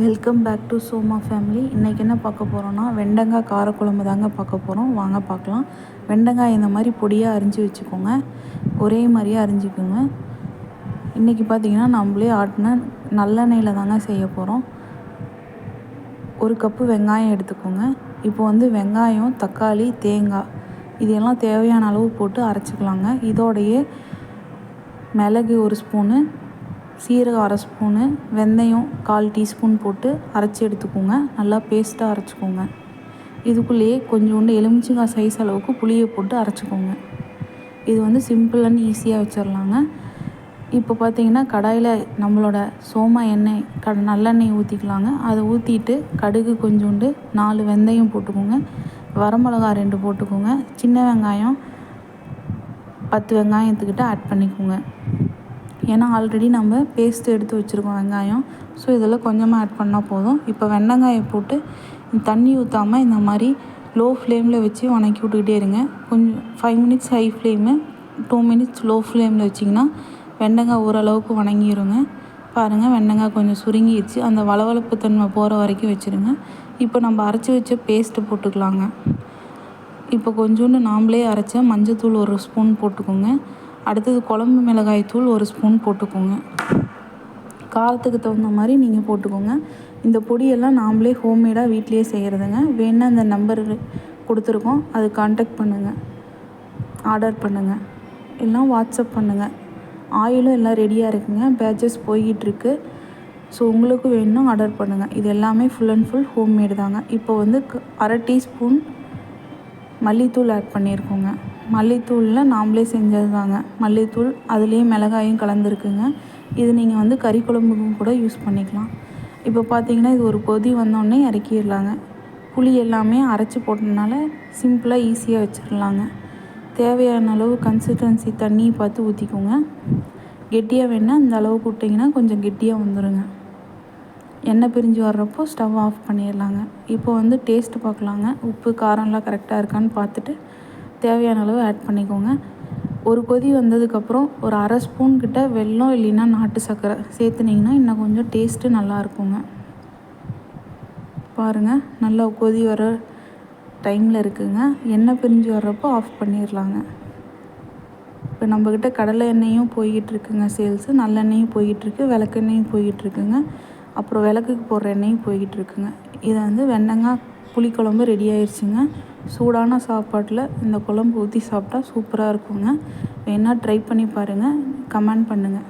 Welcome back to Soma family இன்றைக்கி என்ன பார்க்க போகிறோன்னா வெண்டங்காய் காரக்குழம்பு தாங்க பார்க்க போகிறோம் வாங்க பார்க்கலாம். வெண்டங்காய் இந்த மாதிரி பொடியாக அரிஞ்சு வச்சுக்கோங்க. ஒரே மாதிரியே அரிஞ்சிக்கோங்க. இன்றைக்கி பார்த்தீங்கன்னா நம்மளே ஆட்டின நல்லெண்ணெயில் தாங்க செய்ய போகிறோம் ஒரு கப்பு வெங்காயம் எடுத்துக்கோங்க. இப்போ வந்து வெங்காயம் தக்காளி தேங்காய் இதையெல்லாம் தேவையான அளவு போட்டு அரைச்சிக்கலாங்க. இதோடையே மிளகு ஒரு ஸ்பூனு சீரகம் அரை ஸ்பூனு வெந்தயம் கால் டீஸ்பூன் போட்டு அரைச்சி எடுத்துக்கோங்க. நல்லா பேஸ்ட்டாக அரைச்சிக்கோங்க. இதுக்குள்ளேயே கொஞ்சோண்டு எலுமிச்சங்காய் சைஸ் அளவுக்கு புளியை போட்டு அரைச்சிக்கோங்க. இது வந்து சிம்பிள் அண்ட் ஈஸியாக வச்சிடலாங்க இப்போ பார்த்தீங்கன்னா கடாயில் நம்மளோட சோமா எண்ணெய் க நல்லெண்ணெய் ஊற்றிக்கலாங்க அதை ஊற்றிட்டு கடுகு கொஞ்சோண்டு நாலு வெந்தயம் போட்டுக்கோங்க. வரமிளகா ரெண்டு போட்டுக்கோங்க. சின்ன வெங்காயம் பத்து வெங்காயத்துக்கிட்ட ஆட் பண்ணிக்கோங்க. ஏன்னா ஆல்ரெடி நம்ம பேஸ்ட் எடுத்து வச்சுருக்கோம் வெங்காயம். ஸோ இதில் கொஞ்சமாக ஆட் பண்ணால் போதும். இப்போ வெண்டங்காயை போட்டு தண்ணி ஊற்றாமல் இந்த மாதிரி லோ ஃப்ளேமில் வச்சு வணக்கி விட்டுக்கிட்டே இருங்க. கொஞ்சம் five minutes high flame two minutes low ஃப்ளேமில் வச்சிங்கன்னா வெண்டங்காய் ஓரளவுக்கு வணங்கிடுங்க பாருங்கள் வெண்டங்காய் கொஞ்சம் சுருங்கிடுச்சு அந்த வளவளப்பு தன்மை போகிற வரைக்கும் வச்சுருங்க. இப்போ நம்ம அரைச்சி வச்ச பேஸ்ட்டு போட்டுக்கலாங்க. இப்போ கொஞ்சோண்டு நாம்ளே அரைச்ச மஞ்சத்தூள் ஒரு ஸ்பூன் போட்டுக்கோங்க. அடுத்தது குழம்பு மிளகாய் தூள் ஒரு ஸ்பூன் போட்டுக்கோங்க. காரத்துக்கு தகுந்த மாதிரி நீங்கள் போட்டுக்கோங்க. இந்த பொடியெல்லாம் நாம்ளே ஹோம்மேடாக வீட்லேயே செய்கிறதுங்க வேணால் அந்த நம்பர் கொடுத்துருக்கோம். அது காண்டாக்ட் பண்ணுங்கள் ஆர்டர் பண்ணுங்கள் எல்லாம் வாட்ஸ்அப் பண்ணுங்கள் ஆயிலும் எல்லாம் ரெடியாக இருக்குங்க. பேட்சஸ் போய்கிட்டுருக்கு ஸோ உங்களுக்கு வேணும் ஆர்டர் பண்ணுங்கள் இது எல்லாமே ஃபுல் அண்ட் ஃபுல் ஹோம்மேடு தாங்க. இப்போ வந்து அரை டீஸ்பூன் மல்லித்தூள் ஆட் பண்ணியிருக்கோங்க. மல்லித்தூளில் நாம்ளே செஞ்சது தாங்க மல்லித்தூள் அதுலேயும் மிளகாயும் கலந்துருக்குங்க. இது நீங்கள் வந்து கறி குழம்புக்கும் கூட யூஸ் பண்ணிக்கலாம். இப்போ பார்த்தீங்கன்னா இது ஒரு கொதி வந்தோடனே இறக்கிடலாங்க. புளி எல்லாமே அரைச்சி போட்டதுனால சிம்பிளாக ஈஸியாக வச்சிடலாங்க தேவையான அளவு கன்சிஸ்டன்சி தண்ணி பார்த்து ஊற்றிக்கோங்க கெட்டியாக வேணால் இந்த அளவுக்கு விட்டிங்கன்னா கொஞ்சம் கெட்டியாக வந்துடுங்க எண்ணெய் பிரிஞ்சு வர்றப்போ ஸ்டவ் ஆஃப் பண்ணிடலாங்க. இப்போ வந்து டேஸ்ட்டு பார்க்கலாங்க. உப்பு காரம்லாம் கரெக்டாக இருக்கான்னு பார்த்துட்டு தேவையான அளவு ஆட் பண்ணிக்கோங்க. ஒரு கொதி வந்ததுக்கப்புறம் ஒரு அரை ஸ்பூன் கிட்ட வெல்லம் இல்லைன்னா நாட்டு சர்க்கரை சேர்த்துனிங்கன்னா இன்னும் கொஞ்சம் டேஸ்ட்டு நல்லா இருக்குங்க. பாருங்கள் நல்லா கொதி வர டைமில் இருக்குங்க. எண்ணெய் பிரிஞ்சு வர்றப்போ ஆஃப் பண்ணிடலாங்க இப்போ நம்மக்கிட்ட கடலை எண்ணெயும் போய்கிட்டுருக்குங்க சேல்ஸு நல்லெண்ணெயும் போய்கிட்டுருக்கு விளக்கெண்ணெயும் போய்கிட்டுருக்குங்க அப்புறம் விளக்குக்கு போடுற எண்ணெயும் போய்கிட்டுருக்குங்க இதை வந்து வெண்டங்காய் புளிக்குழம்பு ரெடி ஆயிடுச்சுங்க சூடான சாப்பாட்டில் இந்த குழம்பு ஊற்றி சாப்பிட்டா சூப்பராக இருக்குங்க. வேணால் ட்ரை பண்ணி பாருங்கள் கமெண்ட் பண்ணுங்கள்